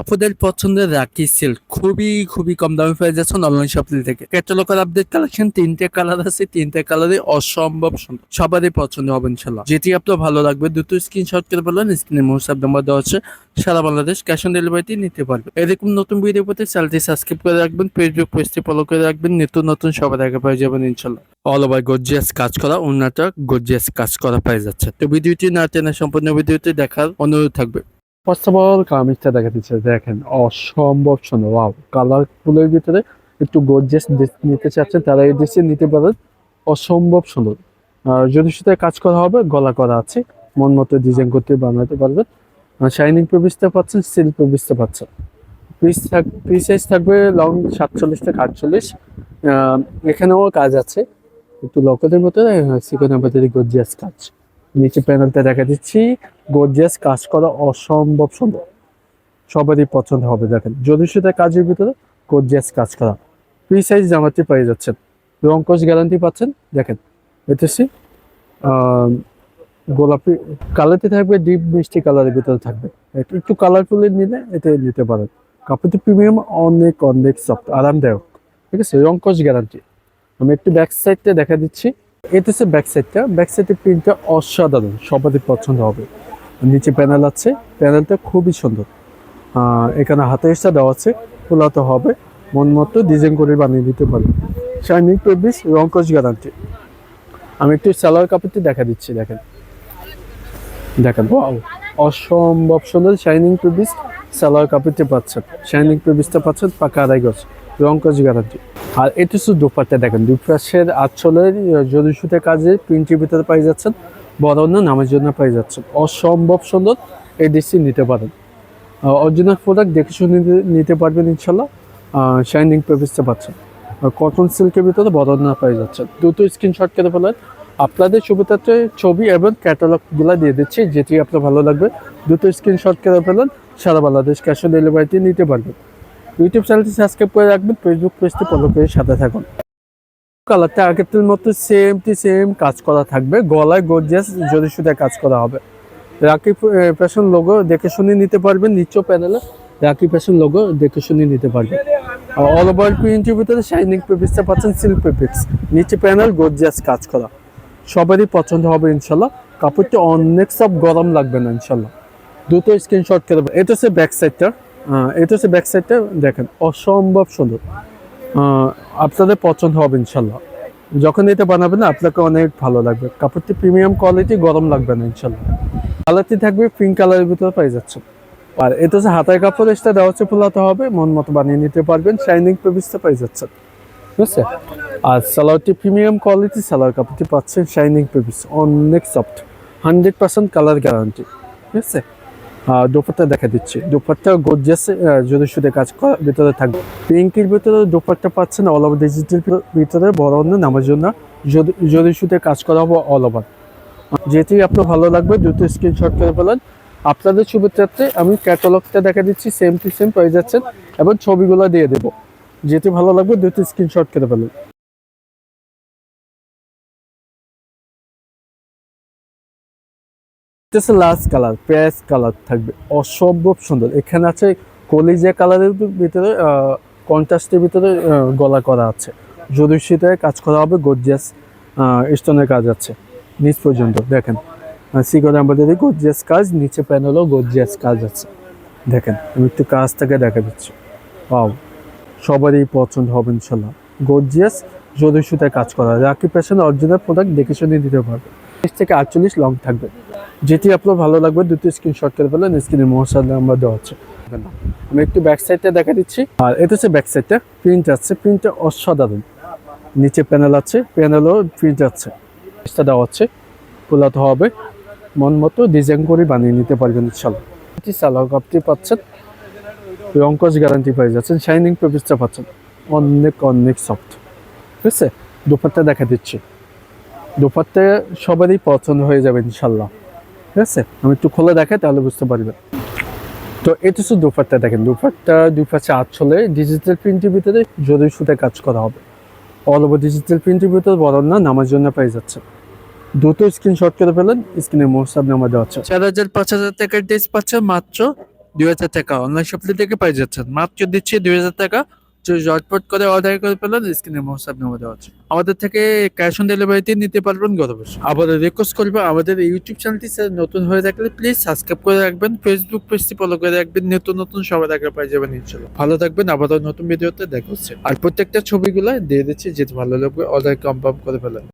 আপনাদের পছন্দের রাখি সিল্ক খুবই খুবই কম দামে পেয়ে যাচ্ছেন অনলাইন শপিং থেকে। ক্যাটালগের আপডেট কালেকশন তিনটে কালার আছে, তিনটে কালারে অসম্ভব সবারই পছন্দ হবে ইনশাল্লাহ যেটি আপনার ভালো লাগবে দুটো স্ক্রিনশট করে বলবেন স্ক্রিনে মোসাব নাম্বার দেওয়া আছে। সারা বাংলাদেশ ক্যাশ অন ডেলিভারিতে নিতে পারবে। এরকম নতুন ভিডিও পেতে চ্যানেলটি সাবস্ক্রাইব করে রাখবেন ফেসবুক পেজটি ফলো করে রাখবেন, নিত্য নতুন সবার আগে পেয়ে যাবেন ইনশাল্লাহ অল ওভার গর্জিয়াস কাজ করা অন্যটা গর্জিয়াস কাজ করা পেয়ে যাচ্ছে। তো ভিডিওটি না টেনে সম্পূর্ণ ভিডিওটি দেখার অনুরোধ থাকবে। ফার্স্ট অফ অল কামিজটা দেখা দিচ্ছে দেখেন, অসম্ভব সুন্দর। ওয়াও কালারফুলের ভিতরে একটু গর্জিয়াস নিতে চাচ্ছেন, তারা এই দেশে নিতে পারেন অসম্ভব সুন্দর। আর যদি সেটা কাজ করা হবে, গলা করা আছে, মন মতো ডিজাইন করতে বানাতে পারবেন। শাইনিং প্রবিসটা পাচ্ছেন সিল্ক প্রবিসটা পাচ্ছেন। পিস থাক পিস সাইজ থাকবে লং সাতচল্লিশ থেকে আটচল্লিশ। এখানেও কাজ আছে। একটু লকেটের মতো সিকন আমাদের গর্জিয়াস কাজ। নিচে প্যানেলটা দেখা দিচ্ছি। গর্জিয়াস কাজ করা অসম্ভব সুন্দর। সবারই পছন্দ হবে, দেখেন। যদি সেটা কাজের ভিতরে গর্জিয়াস কাজ করা। ফ্রি সাইজ জামাটি পেয়ে যাচ্ছেন। রং কোচ গ্যারান্টি পাচ্ছেন, দেখেন। এতেছি গোলাপি কালারতে থাকবে ডিপ মিষ্টি কালারের ভিতরে থাকবে। একটু একটু কালারফুল নিলে এতে নিতে পারেন। কাপড়টি প্রিমিয়াম অনেক অনেক সফট আরামদায়ক। ঠিক আছে? রং কোচ গ্যারান্টি আমি একটু ব্যাক সাইডটা দেখা দিচ্ছি। এটা হচ্ছে ব্যাক সাইডটা ব্যাক সাইডের প্রিন্টটা অসাধারণ, সবারই পছন্দ হবে। নিচে প্যানেল আছে প্যানেলটা খুবই সুন্দর। এখানে হাতে এসে দেওয়া আছে, খোলাতে হবে। মন মতো ডিজাইন করে বানিয়ে দিতে পারবে। শাইনিং পেবিস রংকশ গ্যারান্টি আমি একটু সালোয়ার কাপড়টি দেখা দিচ্ছি, দেখেন। দেখেন অসম্ভব সুন্দর শাইনিং পেবিস সালোয়ার কাপড়টি পাচ্ছেন। শাইনিং পেবিসটা পাচ্ছেন পাকা আড়াই গজ রংকশ গ্যারান্টি আর এটি শুধু দুপাট্টা দেখেন, দুপাশের আঁচলের জরি সুতে কাজে প্রিন্টের ভিতরে পাই যাচ্ছেন অন্য নামের জন্য পাই যাচ্ছেন। অসম্ভব সুন্দর এই ডিসি নিতে পারেন। অরিজিনাল প্রোডাক্ট দেখে শুনে নিতে- পারবেন ইনশাল্লাহ। শাইনিং পেপিসটা পাচ্ছেন। কটন সিল্কের ভিতরে অন্য পাই যাচ্ছেন। দুটো স্ক্রিনশট করে ফেলেন। আপনাদের সুবিধাতে ছবি এবং ক্যাটালগুলো দিয়ে দিচ্ছি, যেটি আপনার ভালো লাগবে। দুটো স্ক্রিনশট করে ফেলেন, সারা বাংলাদেশ ক্যাশ অন ডেলিভারিতে নিতে পারবেন। ইউটিউব চ্যানেলটি সাবস্ক্রাইব করে রাখবেন ফেসবুক পেজটি ফলো করে সাথে থাকুন। কালারটা আগের মতো সেম টু সেম কাজ করা থাকবে, গলায় গর্জিয়াস যদি শুধু কাজ করা হবে। রাকি ফ্যাশন লোগো দেখে শুনে নিতে পারবেন নিচু প্যানেলে রাকি ফ্যাশন লোগো দেখে শুনে নিতে পারবেন। অল ওভার প্রিন্টের ভিতরে শাইনিং পেপিক্সটা পাচ্ছেন সিল্ক পেপিক্স নিচে প্যানেল গর্জিয়াস কাজ করা। সবারই পছন্দ হবে ইনশাল্লাহ। কাপড়টা অনেক সব গরম লাগবে না ইনশাল্লাহ। দুটো স্ক্রিনশট করে। এটা হচ্ছে ব্যাক সাইডটা এটা হচ্ছে ব্যাক সাইডটা দেখেন, অসম্ভব সুন্দর। আপনাদের পছন্দ হবে ইনশাল্লাহ। যখন এটা বানাবেন আপনাকে অনেক ভালো লাগবে। কাপড়টি প্রিমিয়াম কোয়ালিটি গরম লাগবে না ইনশাল্লাহ। কালারটি থাকবে পিঙ্ক কালারের ভিতরে পাই যাচ্ছে আর এটা হচ্ছে হাতায় কাপড় এসটা দেওয়া হচ্ছে ফোলাতে হবে, মন মতো বানিয়ে নিতে পারবেন। শাইনিং পেপিসটা পাই যাচ্ছে ঠিক আছে? আর সালোয়ারটি প্রিমিয়াম কোয়ালিটি সালোয়ার কাপড়টি পাচ্ছেন শাইনিং পেপিস অনেক soft hundred percent colour guarantee ঠিক আছে? দুপাট্টা দেখা দিচ্ছি। দুপাট্টা গর্জিয়াস যদি শুধু কাজ ভিতরে থাকবে। পিঙ্কের ভিতরে দুপাট্টা পাচ্ছেন অল ওভার ডিজিটাল ভিতরে, বড় অন্য নামের জন্য। যদি শুধু কাজ করা হবে অল ওভার যেটি আপনার ভালো লাগবে দুটো স্ক্রিনশট করে ফেলেন। আপনাদের সুবিধার্থে আমি ক্যাটালগটা দেখা দিচ্ছি সেম টু সেম পেয়ে যাচ্ছেন এবং ছবিগুলো দিয়ে দেবো। যেটি ভালো লাগবে দুটো স্ক্রিনশট করে ফেলেন। লাস্ট কালার পেঁয়াজ কালার থাকবে। অসম্ভব সুন্দর। এখানে আছে কলিজা কালারের ভিতরে কন্ট্রাস্টের ভিতরে গলা করা আছে। যদি সেটায় কাজ করা হবে গর্জিয়াস স্টোনের কাজ আছে। নিচ পর্যন্ত, দেখেন। সিকন আমাদের গর্জিয়াস কাজ, নিচে প্যানেলও গর্জিয়াস কাজ আছে। দেখেন, আমি একটু কাজ থেকে দেখা দিচ্ছি। পাও সবারই পছন্দ হবে ইনশাল্লাহ গর্জিয়াস যদি সুতায় কাজ করা রাখি প্যাশন অরিজিনাল প্রোডাক্ট দেখে শুনে দিতে পারবে। থেকে আটচল্লিশ লং থাকবে। যেটি আপনার ভালো লাগবে, দুটো স্ক্রিনশট করে ফেলেন স্ক্রিনে মহাসাল নাম্বার দেওয়া আছে। আমি একটু ব্যাক সাইডটা দেখা দিচ্ছি। আর এটা হচ্ছে ব্যাক সাইডটা প্রিন্ট আছে প্রিন্টটা অসাধারণ। নিচে প্যানেল আছে প্যানেলও প্রিন্ট আছে। দেওয়া আছে পোলাতে হবে। মন মতো ডিজাইন করে বানিয়ে নিতে পারবেন ইনশাল্লাহ এটি সালোয়ার কাপটি পাচ্ছেন রঙ্কস গ্যারান্টি পেয়ে যাচ্ছেন শাইনিং পেপিসটা পাচ্ছেন। অনেক অনেক সফট ঠিক আছে? দুপাট্টা দেখা দিচ্ছি। দুপাট্টা সবারই পছন্দ হয়ে যাবে ইনশাল্লাহ ঠিক আছে? আমি একটু খুলে দেখাই, তাহলে বুঝতে পারবেন তো এটা শুধু দুপাট্টা দেখেন, দুপাট্টা দুই পাশে ডিজিটাল প্রিন্টের ভিতরে জরি সুতে কাজ করা হবে। অল ওভার ডিজিটাল প্রিন্টের ভিতরে বড় না নামার জন্য পেয়ে যাচ্ছে। দুটো স্ক্রিনশট করে ফেলেন স্ক্রিনে মোসাব নামা দেওয়া হচ্ছে চার হাজার পাঁচ হাজার টাকার ড্রেস পাচ্ছে মাত্র দুই হাজার টাকা। অনলাইন শপিং থেকে পেয়ে যাচ্ছেন। মাত্র দিচ্ছে দুই হাজার টাকা। ঝটপট করে অর্ডার করে ফেলেন স্ক্রিনের হোয়াটসঅ্যাপ নাম্বার দেওয়া আছে আমাদের থেকে ক্যাশ অন ডেলিভারিতে নিতে পারবেন গত বছর। আবার রিকোয়েস্ট করব, আমাদের ইউটিউব চ্যানেলটি নতুন হয়ে থাকলে প্লিজ সাবস্ক্রাইব করে রাখবেন ফেসবুক পেজটি ফলো করে রাখবেন নতুন নতুন সবার আগে পেয়ে যাবেন ইনশাল্লাহ ভালো থাকবেন আবারও নতুন ভিডিওতে দেখা হচ্ছে। আর প্রত্যেকটা ছবিগুলো দিয়ে দিচ্ছি যেটা ভালো লাগবে অর্ডার কনফার্ম করে ফেলেন।